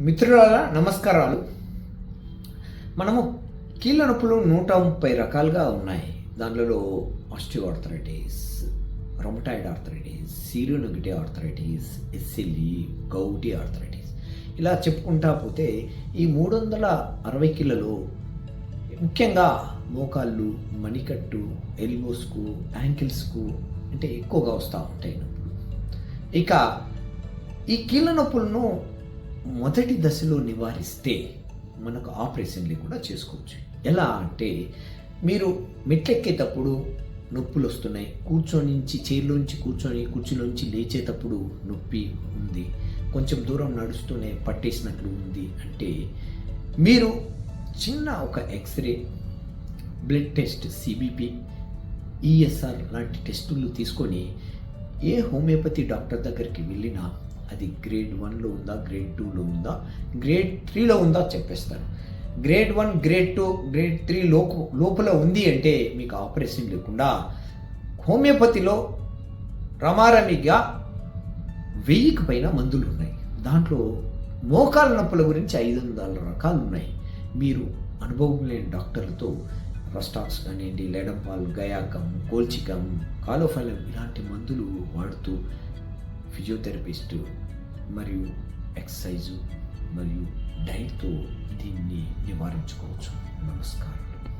మిత్రుల నమస్కారాలు. మనము కీళ్ళ నొప్పులు నూట ముప్పై రకాలుగా ఉన్నాయి. దానిలో osteoarthritis rheumatoid arthritis seronegative arthritis ఎస్సిలి gouty arthritis. ఇలా చెప్పుకుంటా పోతే ఈ మూడు వందల అరవై కిలోలో ముఖ్యంగా మోకాళ్ళు మణికట్టు ఎల్బోస్కు యాంకిల్స్కు అంటే ఎక్కువగా వస్తూ ఉంటాయి నొప్పులు. ఇక ఈ కీళ్ళ నొప్పులను మొదటి దశలో నివారిస్తే మనకు ఆపరేషన్లు కూడా చేసుకోవచ్చు. ఎలా అంటే మీరు మెట్లెక్కేటప్పుడు నొప్పులు వస్తున్నాయి. కూర్చొనించి చైర్లోంచి కూర్చొని కుర్చీలోంచి లేచేటప్పుడు నొప్పి ఉంది. కొంచెం దూరం నడుస్తూనే పట్టేసినట్లు ఉంది అంటే మీరు చిన్న ఒక X-ray blood test CBP ESR లాంటి టెస్టులు తీసుకొని ఏ హోమియోపతి డాక్టర్ దగ్గరికి వెళ్ళినా అది గ్రేడ్ వన్లో ఉందా గ్రేడ్ టూలో ఉందా? గ్రేడ్ త్రీలో ఉందా చెప్పేస్తారు grade one grade two grade three లోపు లోపల ఉంది అంటే మీకు ఆపరేషన్ లేకుండా హోమియోపతిలో రమారమిగా వెయ్యికి పైన మందులు ఉన్నాయి. దాంట్లో మోకాల నొప్పుల గురించి ఐదు వందల రకాలు ఉన్నాయి. మీరు అనుభవం లేని డాక్టర్లతో రస్టాక్స్ కానివ్వండి లెడంపాల్ గయాకం కోల్చికం కాలోఫలం ఇలాంటి మందులు వాడుతూ ఫిజియోథెరపిస్టు మరియు ఎక్సర్సైజు మరియు డైట్తో దీన్ని నివారించుకోవచ్చు. నమస్కారం.